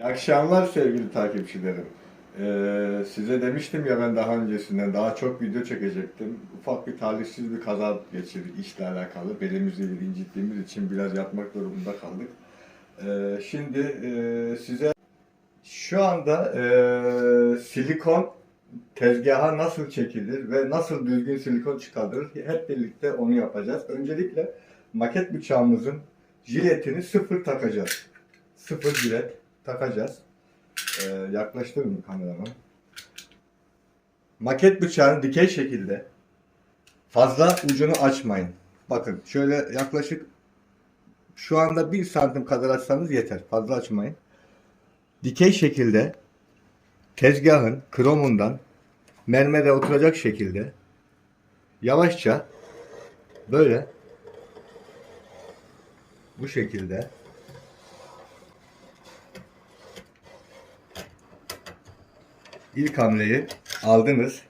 İyi akşamlar sevgili takipçilerim. Ee, size demiştim ya ben daha öncesinden daha çok video çekecektim. Ufak bir talihsiz bir kaza geçirdik işle alakalı. Belimizi incittiğimiz için biraz yatmak durumunda kaldık. Ee, şimdi e, size şu anda e, silikon tezgaha nasıl çekilir ve nasıl düzgün silikon çıkarılır hep birlikte onu yapacağız. Öncelikle maket bıçağımızın jiletini sıfır takacağız. Sıfır jilet takacağız. Ee, yaklaştırın kameramı. Maket bıçağını dikey şekilde fazla ucunu açmayın. Bakın şöyle yaklaşık şu anda bir santim kadar açsanız yeter. Fazla açmayın. Dikey şekilde tezgahın kromundan mermere oturacak şekilde yavaşça böyle bu şekilde ilk hamleyi aldınız.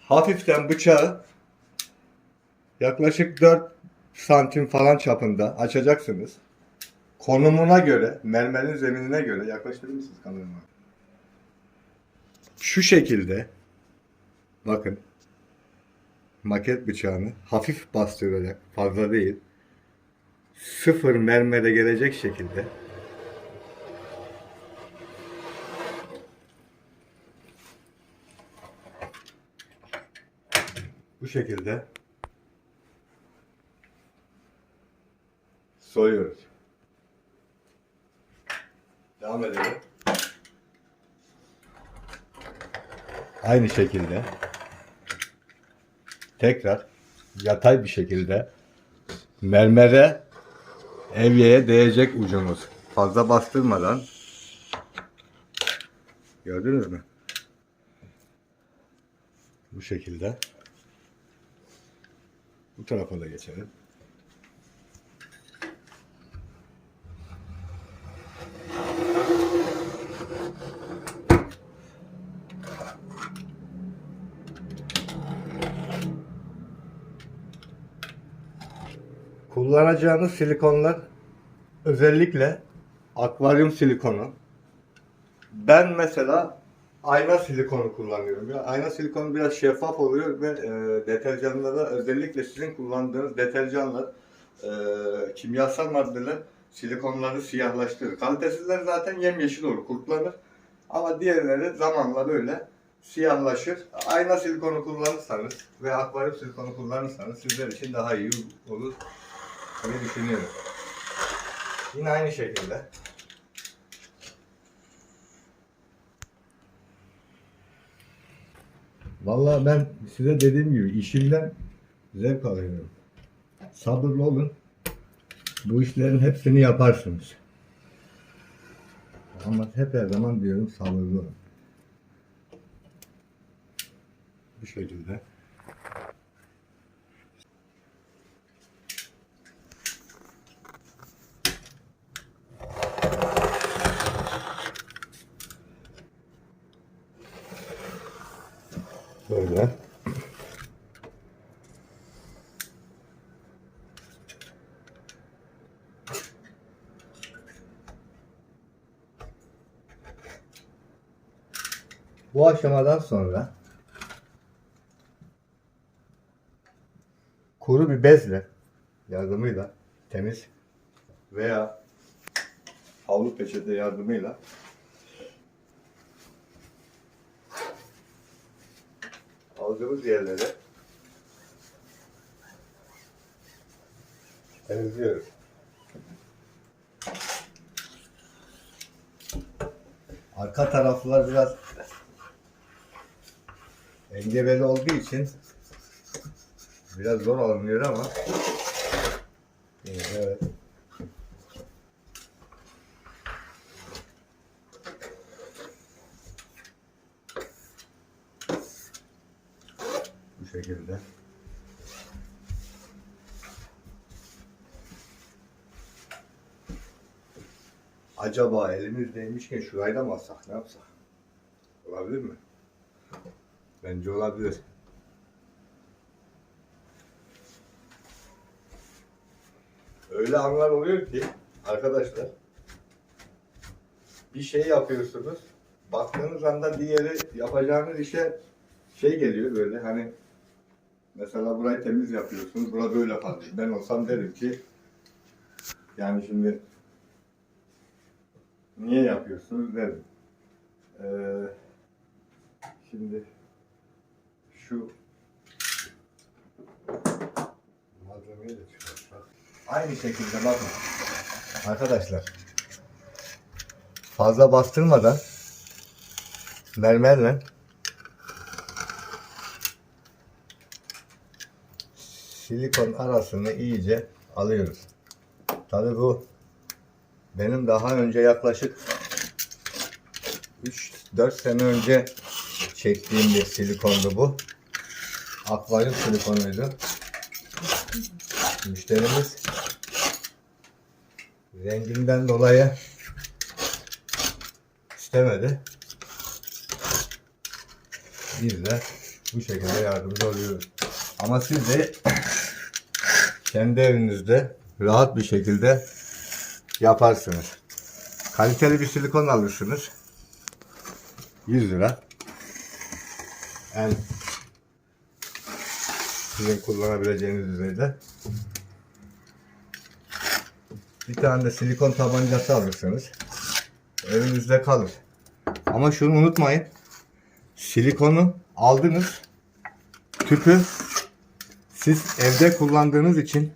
Hafiften bıçağı yaklaşık 4 santim falan çapında açacaksınız. Konumuna göre, mermerin zeminine göre yaklaştırır mısınız kamerama? Şu şekilde bakın maket bıçağını hafif bastırarak fazla değil sıfır mermere gelecek şekilde şekilde soyuyoruz. Devam edelim. Aynı şekilde tekrar yatay bir şekilde mermere evyeye değecek ucumuz. Fazla bastırmadan gördünüz mü? Bu şekilde. Bu tarafa da geçelim. Kullanacağınız silikonlar özellikle akvaryum silikonu. Ben mesela ayna silikonu kullanıyorum. Ya, ayna silikonu biraz şeffaf oluyor ve e, deterjanlara özellikle sizin kullandığınız deterjanlar e, kimyasal maddeler silikonları siyahlaştırır. Kalitesizler zaten yemyeşil olur, kurtlanır. Ama diğerleri zamanla böyle siyahlaşır. Ayna silikonu kullanırsanız ve akvaryum silikonu kullanırsanız sizler için daha iyi olur diye düşünüyorum. Yine aynı şekilde. Vallahi ben size dediğim gibi işimden zevk alıyorum. Sabırlı olun. Bu işlerin hepsini yaparsınız. Ama hep her zaman diyorum sabırlı olun. Bu şekilde. Böyle. Bu aşamadan sonra kuru bir bezle yardımıyla temiz veya havlu peçete yardımıyla aldığımız yerlere temizliyoruz. Arka taraflar biraz engebeli olduğu için biraz zor alınıyor ama evet. Bu şekilde. Acaba elimizdeymişken şurayı da mı alsak ne yapsak? Olabilir mi? Bence olabilir. Öyle anlar oluyor ki arkadaşlar bir şey yapıyorsunuz. Baktığınız anda diğeri yapacağınız işe şey geliyor böyle hani mesela burayı temiz yapıyorsunuz. Bura böyle kalıyor. Ben olsam derim ki yani şimdi niye yapıyorsunuz derim. Ee, şimdi şu malzemeyi de çıkarsak. Aynı şekilde bakın. Arkadaşlar fazla bastırmadan mermerle silikon arasını iyice alıyoruz. Tabi bu benim daha önce yaklaşık 3-4 sene önce çektiğim bir silikondu bu. Akvaryum silikonuydu. Müşterimiz renginden dolayı istemedi. Biz de bu şekilde yardımcı oluyoruz. Ama siz de kendi evinizde rahat bir şekilde yaparsınız. Kaliteli bir silikon alırsınız. 100 lira. En sizin kullanabileceğiniz düzeyde. Bir tane de silikon tabancası alırsınız. Evinizde kalır. Ama şunu unutmayın. Silikonu aldınız. Tüpü siz evde kullandığınız için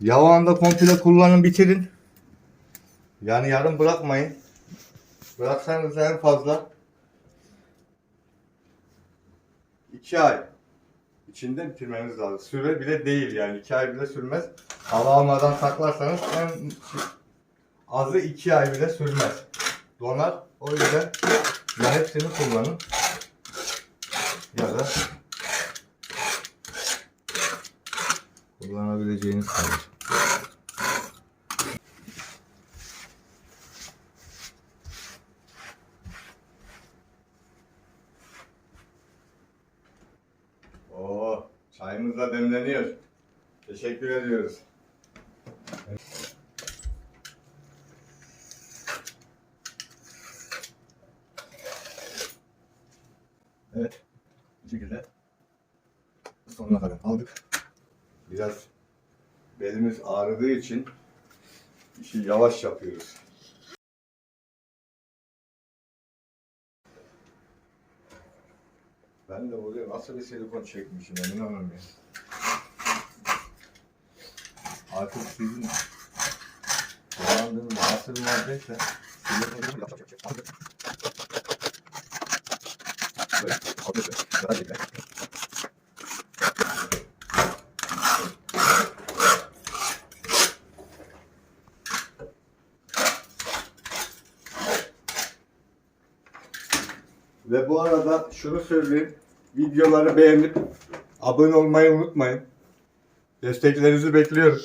yavağında komple kullanın bitirin. Yani yarım bırakmayın. Bıraksanız en fazla 2 ay içinde bitirmeniz lazım. Süre bile değil yani 2 ay bile sürmez. Hava almadan saklarsanız en azı 2 ay bile sürmez. Donar. O yüzden ya hepsini kullanın ya da kullanabileceğiniz kadar. Oo, çayımız da demleniyor. Teşekkür ediyoruz. Evet. Bu şekilde sonuna kadar aldık. Biraz belimiz ağrıdığı için işi yavaş yapıyoruz. Ben de oraya nasıl bir silikon çekmişim emin ya. Artık sizin kullandığınız nasıl bir maddeyse silikonu Böyle, Ve bu arada şunu söyleyeyim. Videoları beğenip abone olmayı unutmayın. Desteklerinizi bekliyorum.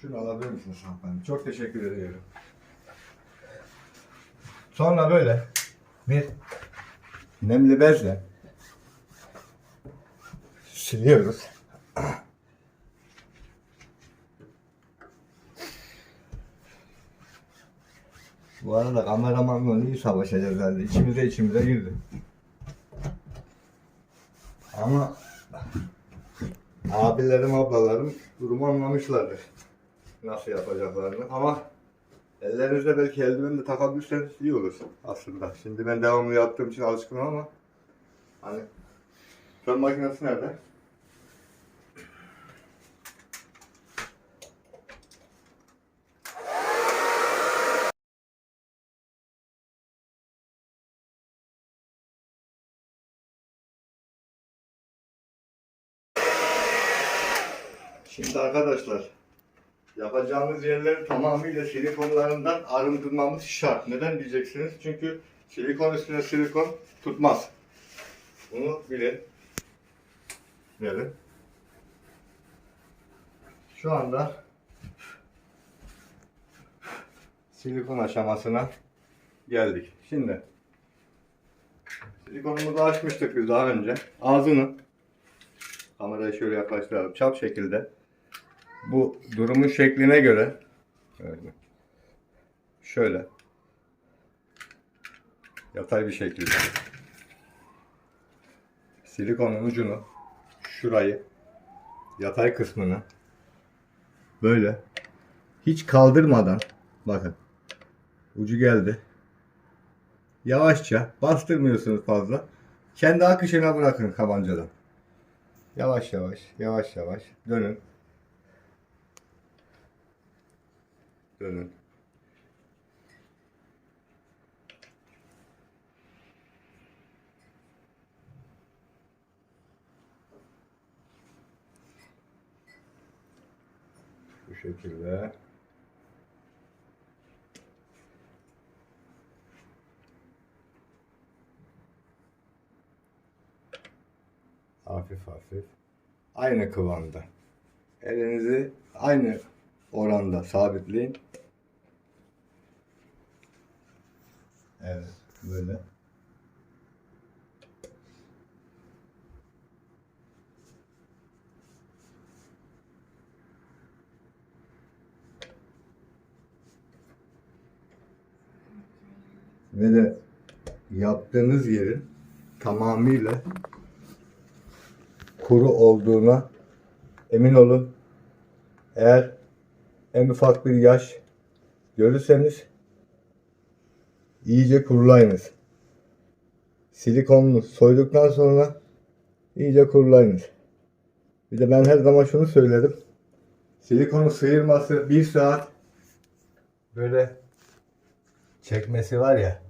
Şunu alabilir misiniz hanımefendi? Çok teşekkür ediyorum. Sonra böyle bir nemli bezle siliyoruz. Bu arada kameramanla iyi savaşacağız herhalde. İçimize içimize girdi. Ama abilerim, ablalarım durumu anlamışlardır. Nasıl yapacaklarını. Ama ellerinizde belki eldiven de takabilirseniz iyi olur aslında. Şimdi ben devamlı yaptığım için alışkınım ama hani fön makinesi nerede? Şimdi arkadaşlar yapacağımız yerleri tamamıyla silikonlarından arındırmamız şart. Neden diyeceksiniz? Çünkü silikon üstüne silikon tutmaz. Bunu bilin. Bilin. Şu anda silikon aşamasına geldik. Şimdi silikonumuzu açmıştık biz daha önce. Ağzını kamerayı şöyle yaklaştıralım. Çap şekilde bu durumun şekline göre şöyle, yatay bir şekilde silikonun ucunu şurayı yatay kısmını böyle hiç kaldırmadan bakın ucu geldi. Yavaşça bastırmıyorsunuz fazla. Kendi akışına bırakın kabancadan. Yavaş yavaş, yavaş yavaş dönün. Dönün. Bu şekilde. Hafif hafif. Aynı kıvamda. Elinizi aynı oranda sabitleyin. Evet, böyle. Ve de yaptığınız yerin tamamıyla kuru olduğuna emin olun. Eğer en ufak bir yaş görürseniz iyice kurulayınız. Silikonunu soyduktan sonra iyice kurulayınız. Bir de ben her zaman şunu söyledim. Silikonu sıyırması bir saat böyle çekmesi var ya.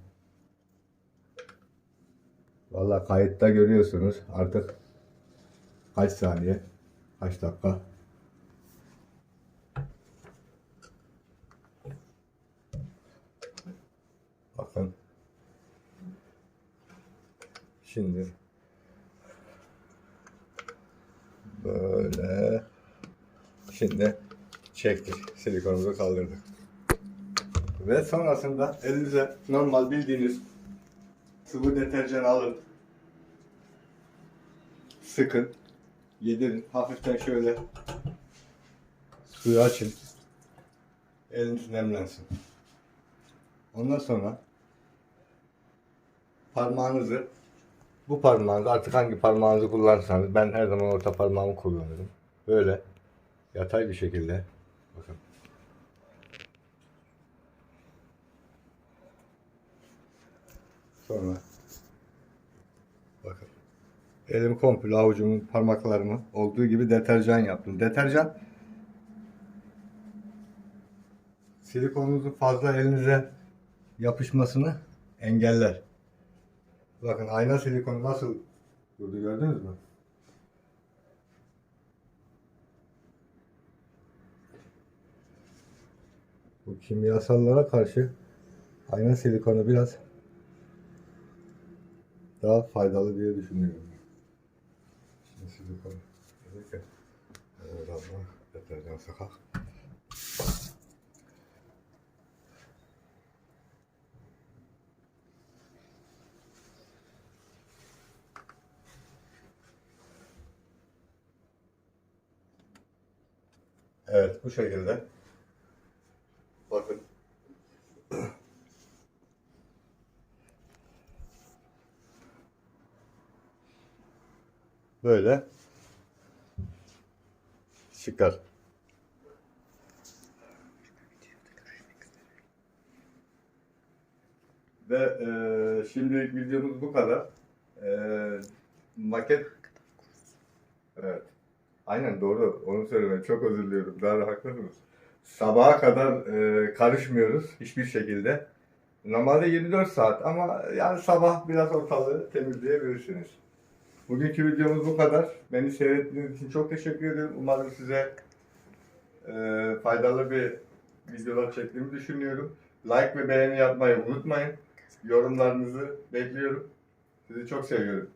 Vallahi kayıtta görüyorsunuz artık kaç saniye, kaç dakika. Bakın. Şimdi böyle şimdi çektik. Silikonumuzu kaldırdık. Ve sonrasında elinize normal bildiğiniz sıvı deterjan alın. Sıkın. Yedirin. Hafiften şöyle suyu açın. Eliniz nemlensin. Ondan sonra parmağınızı bu parmağınızı artık hangi parmağınızı kullanırsanız ben her zaman orta parmağımı kullanırım. Böyle yatay bir şekilde bakın. Sonra bakın. Elimi komple avucumun parmaklarımı olduğu gibi deterjan yaptım. Deterjan silikonunuzun fazla elinize yapışmasını engeller. Bakın ayna silikonu nasıl durdu gördünüz mü? Bu kimyasallara karşı ayna silikonu biraz daha faydalı diye düşünüyorum. Şimdi silikon ya, biraz daha deterjan sakak. Evet bu şekilde. Bakın. Böyle çıkar. Ve e, şimdilik videomuz bu kadar. E, maket Evet. Aynen doğru. Onu söylemek. Çok özür diliyorum. Daha da haklısınız. Sabaha kadar e, karışmıyoruz hiçbir şekilde. Normalde 24 saat ama yani sabah biraz ortalığı temizleyebilirsiniz. Bugünkü videomuz bu kadar. Beni seyrettiğiniz için çok teşekkür ederim. Umarım size e, faydalı bir videolar çektiğimi düşünüyorum. Like ve beğeni yapmayı unutmayın. Yorumlarınızı bekliyorum. Sizi çok seviyorum.